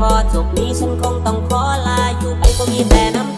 พอจบนี้ฉันคงต้องขอลาอยู่ไปก็มีแต่น้ำ